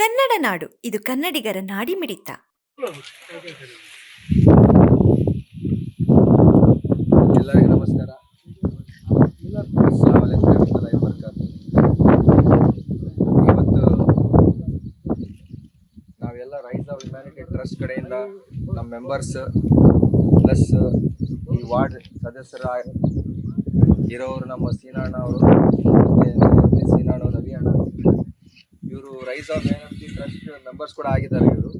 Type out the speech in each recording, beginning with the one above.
ಕನ್ನಡ ನಾಡು. ಇದು ಕನ್ನಡಿಗರ ನಾಡಿಮಿಡಿತ. ಎಲ್ಲರಿಗೂ ನಮಸ್ಕಾರ. ಇವತ್ತು ನಾವೆಲ್ಲ ರೈಸ್ ಆಫ್ ಹ್ಯುಮ್ಯಾನಿಟಿ ಟ್ರಸ್ಟ್ ಕಡೆಯಿಂದ ನಮ್ಮ ಮೆಂಬರ್ಸ್ ಪ್ಲಸ್ ಈ ವಾರ್ಡ್ ಸದಸ್ಯರ ಇರೋರು ನಮ್ಮ ಸೀನಣ್ಣ ಅವರು ಸೀನಣ್ಣ ರವಿ ಅಣ್ಣ. ಇವರು rise of energy trust members ಕೂಡ ಆಗಿದ್ದಾರೆ ಇವರು.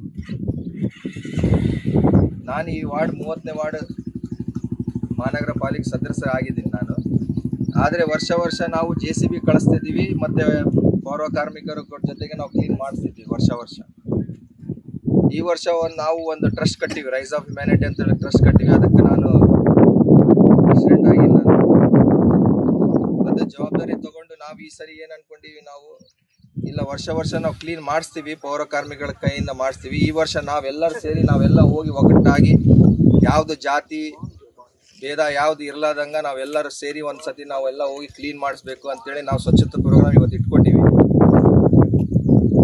ನಾನು ಈ ವಾರ್ಡ್ ಮೂವತ್ತನೇ ವಾರ್ಡ್ ಮಹಾನಗರ ಪಾಲಿಕೆ ಸದಸ್ಯ ಆಗಿದ್ದೀನಿ ನಾನು. ಆದರೆ ವರ್ಷ ವರ್ಷ ನಾವು ಜೆ ಸಿ ಬಿ ಕಳಿಸ್ತಿದ್ದೀವಿ, ಮತ್ತು ಪೌರ ಕಾರ್ಮಿಕರ ಜೊತೆಗೆ ನಾವು ಕ್ಲೀನ್ ಮಾಡಿಸ್ತಿದ್ದೀವಿ ವರ್ಷ ವರ್ಷ. ಈ ವರ್ಷ ಒಂದು ನಾವು ಒಂದು ಟ್ರಸ್ಟ್ ಕಟ್ಟಿವಿ ರೈಸ್ ಆಫ್ ಹ್ಯುಮ್ಯಾನಿಟಿ ಅಂತ ಹೇಳಿ ಟ್ರಸ್ಟ್ ಕಟ್ಟಿವಿ. ಅದಕ್ಕೆ ನಾನು ಪ್ರೆಸಿಡೆಂಟ್ ಆಗಿ ನಾನು. ಅದು ಜವಾಬ್ದಾರಿ ತಗೊಂಡು ನಾವು ಈ ಸರಿ ಏನು ಅಂದ್ಕೊಂಡಿವಿ ನಾವು? ಇಲ್ಲ, ವರ್ಷ ವರ್ಷ ನಾವು ಕ್ಲೀನ್ ಮಾಡಿಸ್ತೀವಿ, ಪೌರ ಕಾರ್ಮಿಕರ ಕೈಯಿಂದ ಮಾಡಿಸ್ತೀವಿ. ಈ ವರ್ಷ ನಾವೆಲ್ಲರೂ ಸೇರಿ ನಾವೆಲ್ಲ ಹೋಗಿ ಒಗ್ಗಟ್ಟಾಗಿ ಯಾವುದು ಜಾತಿ ಭೇದ ಯಾವ್ದು ಇರ್ಲಾದಂಗೆ ನಾವೆಲ್ಲರೂ ಸೇರಿ ಒಂದ್ಸತಿ ನಾವೆಲ್ಲ ಹೋಗಿ ಕ್ಲೀನ್ ಮಾಡಿಸ್ಬೇಕು ಅಂತೇಳಿ ನಾವು ಸ್ವಚ್ಛತಾ ಪ್ರೋಗ್ರಾಮ್ ಇವತ್ತು ಇಟ್ಕೊಂಡಿವಿ.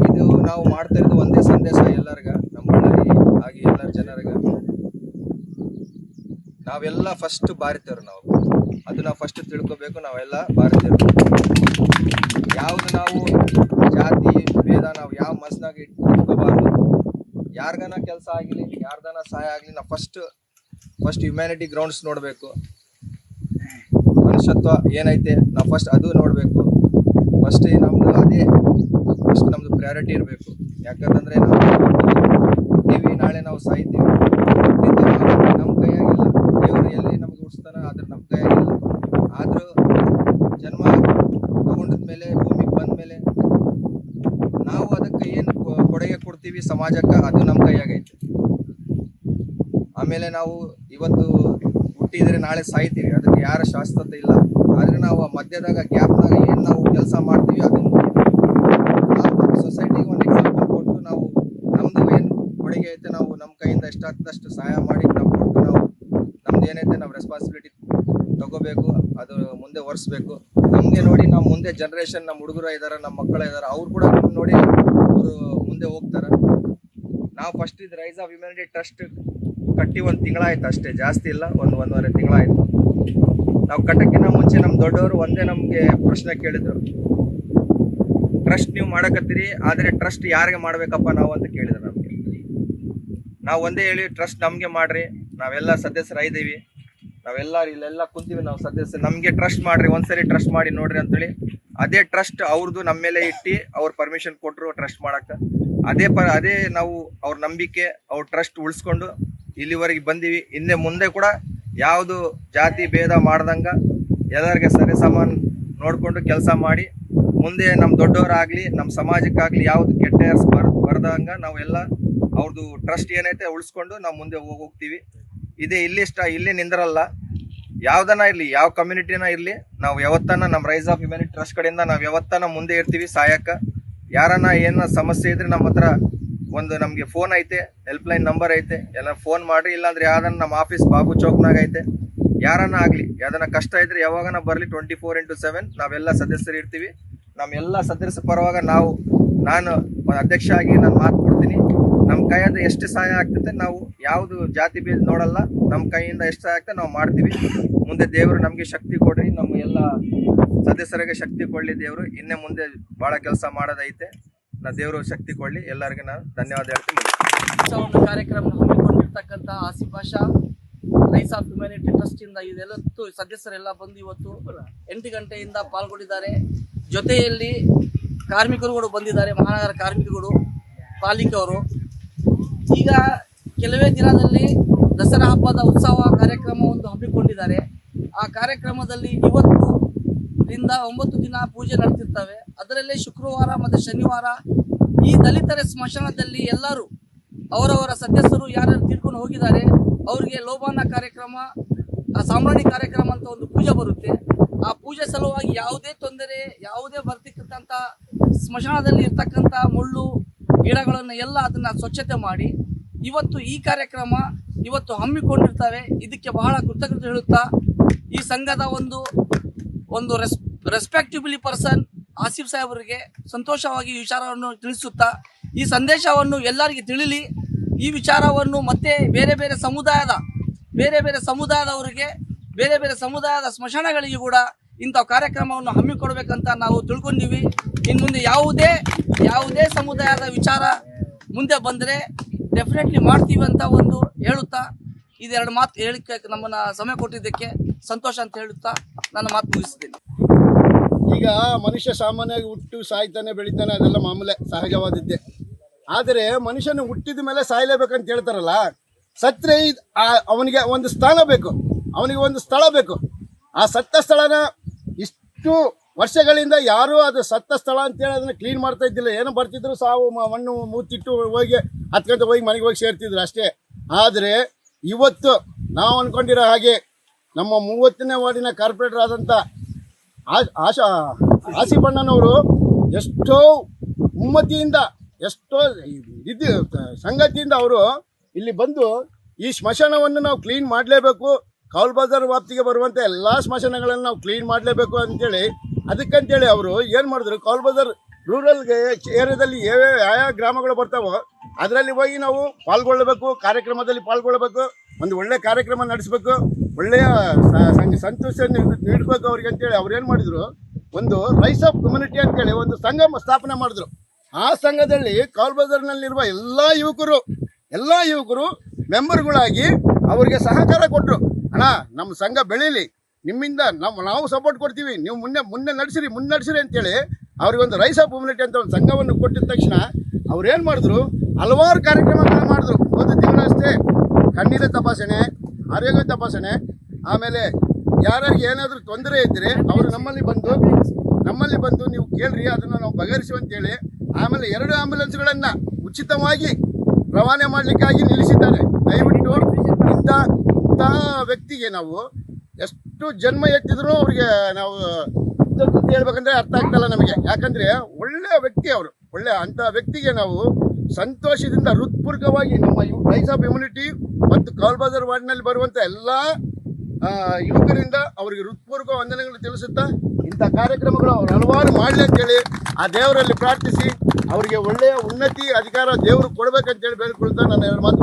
ಇದು ನಾವು ಮಾಡ್ತಾ ಒಂದೇ ಸಂದೇಶ ಎಲ್ಲರಿಗ, ನಮ್ಮ ಬಳ್ಳಾರಿ ಹಾಗೆ ಎಲ್ಲರ ಜನರಿಗ. ನಾವೆಲ್ಲ ಫಸ್ಟ್ ಭಾರತೀಯರು ನಾವು. ಅದನ್ನ ಫಸ್ಟ್ ತಿಳ್ಕೊಬೇಕು, ನಾವೆಲ್ಲ ಭಾರತೀಯರು ಯಾವುದು ನಾವು ಜಾತಿ, ಭೇದ ನಾವು ಯಾವ ಮನಸ್ಸಿನಾಗ ಇಟ್ಕೋಬಾರ್ದು. ಯಾರ್ಗನ ಕೆಲಸ ಆಗಲಿ, ಯಾರ್ದನ ಸಹಾಯ ಆಗಲಿ, ನಾವು ಫಸ್ಟ್ ಫಸ್ಟ್ ಹ್ಯುಮ್ಯಾನಿಟಿ ಗ್ರೌಂಡ್ಸ್ ನೋಡಬೇಕು. ಮನುಷ್ಯತ್ವ ಏನೈತೆ, ನಾವು ಫಸ್ಟ್ ಅದು ನೋಡಬೇಕು. ಫಸ್ಟ್ ನಮ್ಮದು ಅದೇ ಫಸ್ಟ್ ನಮ್ಮದು ಪ್ರಯಾರಿಟಿ ಇರಬೇಕು. ಯಾಕಂತಂದರೆ ನಾವು ಟಿವಿ ನಾಳೆ ನಾವು ಸಾಯ್ತೀವಿ. ನಮ್ಮ ಕೈಯಾಗಿಲ್ಲ. ದೇವರು ಎಲ್ಲಿ ನಮ್ಗೆ ಉಡ್ಸ್ತಾನ ಆದ್ರೆ ನಮ್ಮ ಕೈಯಾಗಿಲ್ಲ. ಆದರೂ ಜನ್ಮ ತಗೊಂಡಿದ್ಮೇಲೆ, ಭೂಮಿಗೆ ಬಂದ ಮೇಲೆ ನಾವು ಅದಕ್ಕೆ ಏನು ಕೊಡುಗೆ ಕೊಡ್ತೀವಿ ಸಮಾಜಕ್ಕೆ, ಅದು ನಮ್ಮ ಕೈಯಾಗೈತೆ. ಆಮೇಲೆ ನಾವು ಇವತ್ತು ಹುಟ್ಟಿದರೆ ನಾಳೆ ಸಾಯ್ತೀವಿ, ಅದಕ್ಕೆ ಯಾರ ಶಾಶ್ವತ ಇಲ್ಲ. ಆದರೆ ನಾವು ಮಧ್ಯದಾಗ, ಗ್ಯಾಪ್ನಾಗ ಏನು ನಾವು ಕೆಲಸ ಮಾಡ್ತೀವಿ ಅದು ಸೊಸೈಟಿಗೆ ಒಂದು ಎಕ್ಸಾಂಪಲ್ ಕೊಟ್ಟು ನಾವು ನಮ್ಮದು ಏನು ಕೊಡುಗೆ ಐತೆ, ನಾವು ನಮ್ಮ ಕೈಯಿಂದ ಎಷ್ಟಾದಷ್ಟು ಸಹಾಯ ಮಾಡಿ ನಾವು ಕೊಟ್ಟು ನಾವು ನಮ್ದು ಏನೈತೆ, ನಾವು ರೆಸ್ಪಾನ್ಸಿಬಿಲಿಟಿ ತಗೋಬೇಕು, ಅದು ಮುಂದೆ ಒರೆಸ್ಬೇಕು. ನಮಗೆ ನೋಡಿ ನಮ್ಮ ಮುಂದೆ ಜನ್ರೇಷನ್ ನಮ್ಮ ಹುಡುಗರು ಇದ್ದಾರೆ ನಮ್ಮ ಮಕ್ಕಳು ಇದ್ದಾರೆ ಅವ್ರು ಕೂಡ ನೋಡಿ ಅವರು ಮುಂದೆ ಹೋಗ್ತಾರೆ? ನಾವು ಫಸ್ಟ್ ಇದು ರೈಸ್ ಆಫ್ ಹ್ಯುಮ್ಯಾನಿಟಿ ಟ್ರಸ್ಟ್ ಕಟ್ಟಿ ಒಂದು ತಿಂಗಳಾಯ್ತು ಅಷ್ಟೇ, ಜಾಸ್ತಿ ಇಲ್ಲ, ಒಂದು ಒಂದೂವರೆ ತಿಂಗಳಾಯ್ತು. ನಾವು ಕಟ್ಟಕ್ಕಿಂತ ಮುಂಚೆ ನಮ್ಮ ದೊಡ್ಡವರು ಒಂದೇ ನಮಗೆ ಪ್ರಶ್ನೆ ಕೇಳಿದ್ರು. ಟ್ರಸ್ಟ್ ನೀವು ಮಾಡಕತ್ತೀರಿ, ಆದರೆ ಟ್ರಸ್ಟ್ ಯಾರಿಗೆ ಮಾಡಬೇಕಪ್ಪ ನಾವು ಅಂತ ಕೇಳಿದ್ರು ನಮಗೆ. ನಾವು ಒಂದೇ ಹೇಳಿ ಟ್ರಸ್ಟ್ ನಮಗೆ ಮಾಡ್ರಿ, ನಾವೆಲ್ಲ ಸದಸ್ಯರು ಇದ್ದೀವಿ ನಾವೆಲ್ಲ ಇಲ್ಲೆಲ್ಲ ಕುಂತೀವಿ, ನಾವು ಸದಸ್ಯ, ನಮಗೆ ಟ್ರಸ್ಟ್ ಮಾಡಿರಿ, ಒಂದ್ಸರಿ ಟ್ರಸ್ಟ್ ಮಾಡಿ ನೋಡ್ರಿ ಅಂತೇಳಿ ಅದೇ ಟ್ರಸ್ಟ್ ಅವ್ರದ್ದು ನಮ್ಮ ಮೇಲೆ ಇಟ್ಟು ಅವ್ರ ಪರ್ಮಿಷನ್ ಕೊಟ್ಟರು ಟ್ರಸ್ಟ್ ಮಾಡಕ್ಕೆ. ಅದೇ ಪ, ಅದೇ ನಾವು ಅವ್ರ ನಂಬಿಕೆ, ಅವ್ರ ಟ್ರಸ್ಟ್ ಉಳಿಸ್ಕೊಂಡು ಇಲ್ಲಿವರೆಗೆ ಬಂದೀವಿ. ಹಿಂದೆ ಮುಂದೆ ಕೂಡ ಯಾವುದು ಜಾತಿ ಭೇದ ಮಾಡ್ದಂಗೆ ಎಲ್ಲರಿಗೆ ಸರಿ ಸಮಾನ ನೋಡಿಕೊಂಡು ಕೆಲಸ ಮಾಡಿ ಮುಂದೆ ನಮ್ಮ ದೊಡ್ಡವರಾಗಲಿ ನಮ್ಮ ಸಮಾಜಕ್ಕಾಗಲಿ ಯಾವುದು ಕೆಟ್ಟ ಹೆಸರು ಬರ್, ಬರ್ದಂಗ ನಾವೆಲ್ಲ ಅವ್ರದ್ದು ಟ್ರಸ್ಟ್ ಏನೈತೆ ಉಳಿಸ್ಕೊಂಡು ನಾವು ಮುಂದೆ ಹೋಗಿ ಹೋಗ್ತೀವಿ. ಇದೇ ಇಲ್ಲಿ ಇಷ್ಟ, ಇಲ್ಲಿ ನಿಂದ್ರಲ್ಲ. ಯಾವ್ದನ ಇರ್ಲಿ, ಯಾವ ಕಮ್ಯುನಿಟಿನ ಇರ್ಲಿ, ನಾವು ಯಾವತ್ತನ ನಮ್ಮ ರೈಸ್ ಆಫ್ ಹ್ಯುಮ್ಯಾನಿಟಿ ಟ್ರಸ್ಟ್ ಕಡೆಯಿಂದ ನಾವು ಯಾವತ್ತನ ಮುಂದೆ ಇರ್ತೀವಿ ಸಹಾಯಕ್ಕ ಯಾರನ್ನ ಏನ ಸಮಸ್ಯೆ ಇದ್ರೆ ನಮ್ಮ ಹತ್ರ ಒಂದು ನಮಗೆ ಫೋನ್ ಐತೆ ಹೆಲ್ಪ್ ಲೈನ್ ನಂಬರ್ ಐತೆ, ಎಲ್ಲ ಫೋನ್ ಮಾಡ್ರಿ, ಇಲ್ಲಾಂದ್ರೆ ಯಾವ್ದನ್ನ ನಮ್ಮ ಆಫೀಸ್ ಬಾಬು ಚೌಕ್ನಾಗ ಐತೆ. ಯಾರನ್ನ ಆಗಲಿ, ಯಾವ್ದನ್ನ ಕಷ್ಟ ಇದ್ರೆ ಯಾವಾಗನ ಬರಲಿ ಟ್ವೆಂಟಿ ಫೋರ್ ಇಂಟು ಸೆವೆನ್ ನಾವೆಲ್ಲ ಸದಸ್ಯರು ಇರ್ತೀವಿ ನಮ್ಮೆಲ್ಲ ಸದಸ್ಯರ ಪರವಾಗ ನಾವು ನಾನು ಅಧ್ಯಕ್ಷ ಆಗಿ ನಾನು ಮಾತು ಕೊಡ್ತೀನಿ. ನಮ್ಮ ಕೈಯಿಂದ ಎಷ್ಟು ಸಹಾಯ ಆಗ್ತದೆ ನಾವು ಯಾವುದು ಜಾತಿ ಬೀಜ ನೋಡಲ್ಲ. ನಮ್ಮ ಕೈಯಿಂದ ಎಷ್ಟು ಸಹಾಯ ಆಗ್ತದೆ ನಾವು ಮಾಡ್ತೀವಿ. ಮುಂದೆ ದೇವರು ನಮಗೆ ಶಕ್ತಿ ಕೊಡ್ರಿ. ನಮ್ಮ ಎಲ್ಲ ಸದಸ್ಯರಿಗೆ ಶಕ್ತಿ ಕೊಡಲಿ ದೇವರು. ಇನ್ನೇ ಮುಂದೆ ಭಾಳ ಕೆಲಸ ಮಾಡೋದೈತೆ. ನಾ ದೇವರು ಶಕ್ತಿ ಕೊಡಲಿ. ಎಲ್ಲರಿಗೂ ನಾನು ಧನ್ಯವಾದ ಹೇಳ್ತೀನಿ. ಒಂದು ಕಾರ್ಯಕ್ರಮ ಹಮ್ಮಿಕೊಂಡಿರ್ತಕ್ಕಂಥ ಆಸಿ ಭಾಷಾ ರೈಸ್ ಆಫ್ ಹ್ಯುಮ್ಯಾನಿಟಿ ಟ್ರಸ್ಟ್ ಇಂದ ಇದೆಲ್ಲತ್ತು ಸದಸ್ಯರೆಲ್ಲ ಬಂದು ಇವತ್ತು ಎಂಟು ಗಂಟೆಯಿಂದ ಪಾಲ್ಗೊಂಡಿದ್ದಾರೆ. ಜೊತೆಯಲ್ಲಿ ಕಾರ್ಮಿಕರುಗಳು ಬಂದಿದ್ದಾರೆ, ಮಹಾನಗರ ಕಾರ್ಮಿಕರುಗಳು ಪಾಲಿಕೆಯವರು ಈಗ ಕೆಲವೇ ದಿನದಲ್ಲಿ ದಸರಾ ಹಬ್ಬದ ಉತ್ಸವ ಕಾರ್ಯಕ್ರಮ ಒಂದು ಹಮ್ಮಿಕೊಂಡಿದ್ದಾರೆ. ಆ ಕಾರ್ಯಕ್ರಮದಲ್ಲಿ ಇವತ್ತು ರಿಂದ ಒಂಬತ್ತು ದಿನ ಪೂಜೆ ನಡೆತಿರ್ತವೆ ಅದರಲ್ಲೇ ಶುಕ್ರವಾರ ಮತ್ತು ಶನಿವಾರ ಈ ದಲಿತರ ಸ್ಮಶಾನದಲ್ಲಿ ಎಲ್ಲರೂ ಅವರವರ ಸದಸ್ಯರು ಯಾರ್ಯಾರು ತೀರ್ಕೊಂಡು ಹೋಗಿದ್ದಾರೆ, ಅವರಿಗೆ ಲೋಬಾನ ಕಾರ್ಯಕ್ರಮ, ಆ ಸಾಂಬ್ರಾಣಿ ಕಾರ್ಯಕ್ರಮ ಅಂತ ಒಂದು ಪೂಜೆ ಬರುತ್ತೆ ಆ ಪೂಜೆ ಸಲುವಾಗಿ ಯಾವುದೇ ತೊಂದರೆ ಯಾವುದೇ ಬರ್ತಿಕ್ಕಂಥ ಸ್ಮಶಾನದಲ್ಲಿ ಇರ್ತಕ್ಕಂಥ ಮುಳ್ಳು, ಗಿಡಗಳನ್ನು ಎಲ್ಲ ಅದನ್ನ ಸ್ವಚ್ಛತೆ ಮಾಡಿ ಇವತ್ತು ಈ ಕಾರ್ಯಕ್ರಮ ಇವತ್ತು ಹಮ್ಮಿಕೊಂಡಿರ್ತವೆ. ಇದಕ್ಕೆ ಬಹಳ ಕೃತಜ್ಞತೆ ಹೇಳುತ್ತಾ, ಈ ಸಂಘದ ಒಂದು ಒಂದು ರೆಸ್ ರೆಸ್ಪೆಕ್ಟಿಬ್ಲಿ ಪರ್ಸನ್ ಆಸಿಫ್ ಸಾಹೇಬರಿಗೆ ಸಂತೋಷವಾಗಿ ಈ ವಿಚಾರವನ್ನು ತಿಳಿಸುತ್ತಾ, ಈ ಸಂದೇಶವನ್ನು ಎಲ್ಲರಿಗೆ ತಿಳಿಲಿ. ಈ ವಿಚಾರವನ್ನು ಮತ್ತೆ ಬೇರೆ ಬೇರೆ ಸಮುದಾಯದ, ಬೇರೆ ಬೇರೆ ಸಮುದಾಯದವರಿಗೆ, ಬೇರೆ ಬೇರೆ ಸಮುದಾಯದ ಸ್ಮಶಾನಗಳಿಗೆ ಕೂಡ ಇಂಥ ಕಾರ್ಯಕ್ರಮವನ್ನು ಹಮ್ಮಿಕೊಡ್ಬೇಕಂತ ನಾವು ತಿಳ್ಕೊಂಡಿವಿ. ಇನ್ನು ಮುಂದೆ ಯಾವುದೇ ಯಾವುದೇ ಸಮುದಾಯದ ವಿಚಾರ ಮುಂದೆ ಬಂದರೆ ಡೆಫಿನೆಟ್ಲಿ ಮಾಡ್ತೀವಿ ಅಂತ ಒಂದು ಹೇಳುತ್ತಾ, ಇದೆರಡು ಮಾತು ಹೇಳಿಕೆ ನಮ್ಮನ್ನು ಸಮಯ ಕೊಟ್ಟಿದ್ದಕ್ಕೆ ಸಂತೋಷ ಅಂತ ಹೇಳುತ್ತಾ ನನ್ನ ಮಾತು ಮುಗಿಸ್ತೀನಿ. ಈಗ ಮನುಷ್ಯ ಸಾಮಾನ್ಯವಾಗಿ ಹುಟ್ಟು, ಸಾಯ್ತಾನೆ, ಬೆಳಿತಾನೆ, ಅದೆಲ್ಲ ಮಾಮೂಲೆ, ಸಹಜವಾದದ್ದೇ. ಆದರೆ ಮನುಷ್ಯನ ಹುಟ್ಟಿದ ಮೇಲೆ ಸಾಯಲೇಬೇಕಂತ ಹೇಳ್ತಾರಲ್ಲ, ಸತ್ರೆ ಅವನಿಗೆ ಒಂದು ಸ್ಥಾನ ಬೇಕು. ಅವನಿಗೆ ಒಂದು ಸ್ಥಳ ಬೇಕು. ಆ ಸತ್ತ ಸ್ಥಳನ ಇಷ್ಟು ವರ್ಷಗಳಿಂದ ಯಾರು ಅದು ಸತ್ತ ಸ್ಥಳ ಅಂತೇಳಿ ಅದನ್ನ ಕ್ಲೀನ್ ಮಾಡ್ತಾ ಇದ್ದಿಲ್ಲ. ಏನೋ ಬರ್ತಿದ್ರು ಸಾವು ಮಣ್ಣು, ಮೂತಿಟ್ಟು ಹೋಗಿ ಹತ್ಕೊಂತ ಹೋಗಿ ಮನೆಗೆ ಹೋಗಿ ಸೇರ್ತಿದ್ರು ಅಷ್ಟೇ. ಆದರೆ ಇವತ್ತು ನಾವು ಅನ್ಕೊಂಡಿರೋ ಹಾಗೆ ನಮ್ಮ ಮೂವತ್ತನೇ ವಾರ್ಡಿನ ಕಾರ್ಪೊರೇಟರ್ ಆದಂಥ ಆಶಾ ಆಸಿಬಣ್ಣನವರು ಎಷ್ಟೋ ಉಮ್ಮತಿಯಿಂದ, ಎಷ್ಟೋ ಇದು, ಸಂಗತಿಯಿಂದ ಅವರು ಇಲ್ಲಿ ಬಂದು ಈ ಸ್ಮಶಾನವನ್ನು ನಾವು ಕ್ಲೀನ್ ಮಾಡಲೇಬೇಕು. ಕೌಲ್ ಬಜಾರ್ ವ್ಯಾಪ್ತಿಗೆ ಬರುವಂಥ ಎಲ್ಲ ಸ್ಮಶಾನಗಳನ್ನು ನಾವು ಕ್ಲೀನ್ ಮಾಡಲೇಬೇಕು ಅಂತೇಳಿ, ಅದಕ್ಕಂತೇಳಿ ಅವರು ಏನು ಮಾಡಿದ್ರು? ಕೌಲ್ ಬಜಾರ್ ರೂರಲ್ ಏರಿಯಾದಲ್ಲಿ ಯಾವ್ಯಾವ ಯಾವ ಗ್ರಾಮಗಳು ಬರ್ತಾವೋ ಅದರಲ್ಲಿ ಹೋಗಿ ನಾವು ಪಾಲ್ಗೊಳ್ಳಬೇಕು, ಕಾರ್ಯಕ್ರಮದಲ್ಲಿ ಪಾಲ್ಗೊಳ್ಳಬೇಕು, ಒಂದು ಒಳ್ಳೆ ಕಾರ್ಯಕ್ರಮ ನಡೆಸಬೇಕು, ಒಳ್ಳೆಯ ಸಂತೋಷ ನೀಡಬೇಕು ನೀಡ್ಬೇಕು ಅವ್ರಿಗೆ ಅಂತೇಳಿ ಅವ್ರು ಏನು ಮಾಡಿದ್ರು? ಒಂದು ರೈಸ್ ಆಫ್ ಕಮ್ಯುನಿಟಿ ಅಂತೇಳಿ ಒಂದು ಸಂಘ ಸ್ಥಾಪನೆ ಮಾಡಿದ್ರು. ಆ ಸಂಘದಲ್ಲಿ ಕಾಲ್ ಬಜಾರ್ನಲ್ಲಿರುವ ಎಲ್ಲ ಯುವಕರು ಎಲ್ಲ ಯುವಕರು ಮೆಂಬರ್ಗಳಾಗಿ ಅವರಿಗೆ ಸಹಕಾರ ಕೊಟ್ಟರು ಅಣ್ಣ ನಮ್ಮ ಸಂಘ ಬೆಳೀಲಿ. ನಿಮ್ಮಿಂದ ನಮ್ಮ ನಾವು ಸಪೋರ್ಟ್ ಕೊಡ್ತೀವಿ. ನೀವು ಮುನ್ನೆ ಮುನ್ನೆ ನಡೆಸಿರಿ ಮುನ್ನಡೆಸಿರಿ ಅಂತೇಳಿ ಅವ್ರಿಗೆ ಒಂದು ರೈಸ್ ಆಫ್ ಕಮ್ಯುನಿಟಿ ಅಂತ ಒಂದು ಸಂಘವನ್ನು ಕೊಟ್ಟಿದ ತಕ್ಷಣ ಅವ್ರು ಏನು ಮಾಡಿದ್ರು? ಹಲವಾರು ಕಾರ್ಯಕ್ರಮಗಳನ್ನ ಮಾಡಿದ್ರು. ಒಂದು ತಿಂಗಳಷ್ಟೇ ಕಣ್ಣಿನ ತಪಾಸಣೆ, ಆರೋಗ್ಯ ತಪಾಸಣೆ, ಆಮೇಲೆ ಯಾರ್ಯಾರಿಗೆ ಏನಾದರೂ ತೊಂದರೆ ಇದ್ದರೆ ಅವರು ನಮ್ಮಲ್ಲಿ ಬಂದು ನಮ್ಮಲ್ಲಿ ಬಂದು ನೀವು ಕೇಳ್ರಿ, ಅದನ್ನು ನಾವು ಬಗೆಹರಿಸುವ ಅಂತೇಳಿ ಆಮೇಲೆ ಎರಡು ಆಂಬ್ಯುಲೆನ್ಸ್ಗಳನ್ನು ಉಚಿತವಾಗಿ ರವಾನೆ ಮಾಡಲಿಕ್ಕಾಗಿ ನಿಲ್ಲಿಸಿದ್ದಾರೆ. ದಯವಿಟ್ಟು ವ್ಯಕ್ತಿಗೆ ನಾವು ಎಷ್ಟು ಜನ್ಮ ಎತ್ತಿದ್ರು ಅವ್ರಿಗೆ ನಾವು ಹೇಳ್ಬೇಕಂದ್ರೆ ಅರ್ಥ ಆಗ್ತಲ್ಲ ನಮಗೆ. ಯಾಕಂದ್ರೆ ಒಳ್ಳೆಯ ವ್ಯಕ್ತಿ ಅವರು, ಒಳ್ಳೆ ಅಂತ ವ್ಯಕ್ತಿಗೆ ನಾವು ಸಂತೋಷದಿಂದ, ಹೃತ್ಪೂರ್ವಕವಾಗಿ ನಮ್ಮ ರೈಸ್ ಆಫ್ ಇಮ್ಯುನಿಟಿ ಮತ್ತು ಕಾಲ್ಬಾಜಾರ್ ವಾರ್ಡ್ನಲ್ಲಿ ಬರುವಂತ ಎಲ್ಲ ಯುವಕರಿಂದ ಅವರಿಗೆ ಹೃತ್ಪೂರ್ವಕ ವಂದನೆಗಳು ತಿಳಿಸುತ್ತಾ ಇಂಥ ಕಾರ್ಯಕ್ರಮಗಳು ಅವ್ರು ಹಲವಾರು ಮಾಡಲಿ ಅಂತೇಳಿ ಆ ದೇವರಲ್ಲಿ ಪ್ರಾರ್ಥಿಸಿ, ಅವರಿಗೆ ಒಳ್ಳೆಯ ಉನ್ನತಿ ಅಧಿಕಾರ ದೇವರು ಕೊಡ್ಬೇಕಂತೇಳಿ ಬೇಡ್ಕೊಳ್ತಾ ನಾನು ಎರಡು ಮಾತು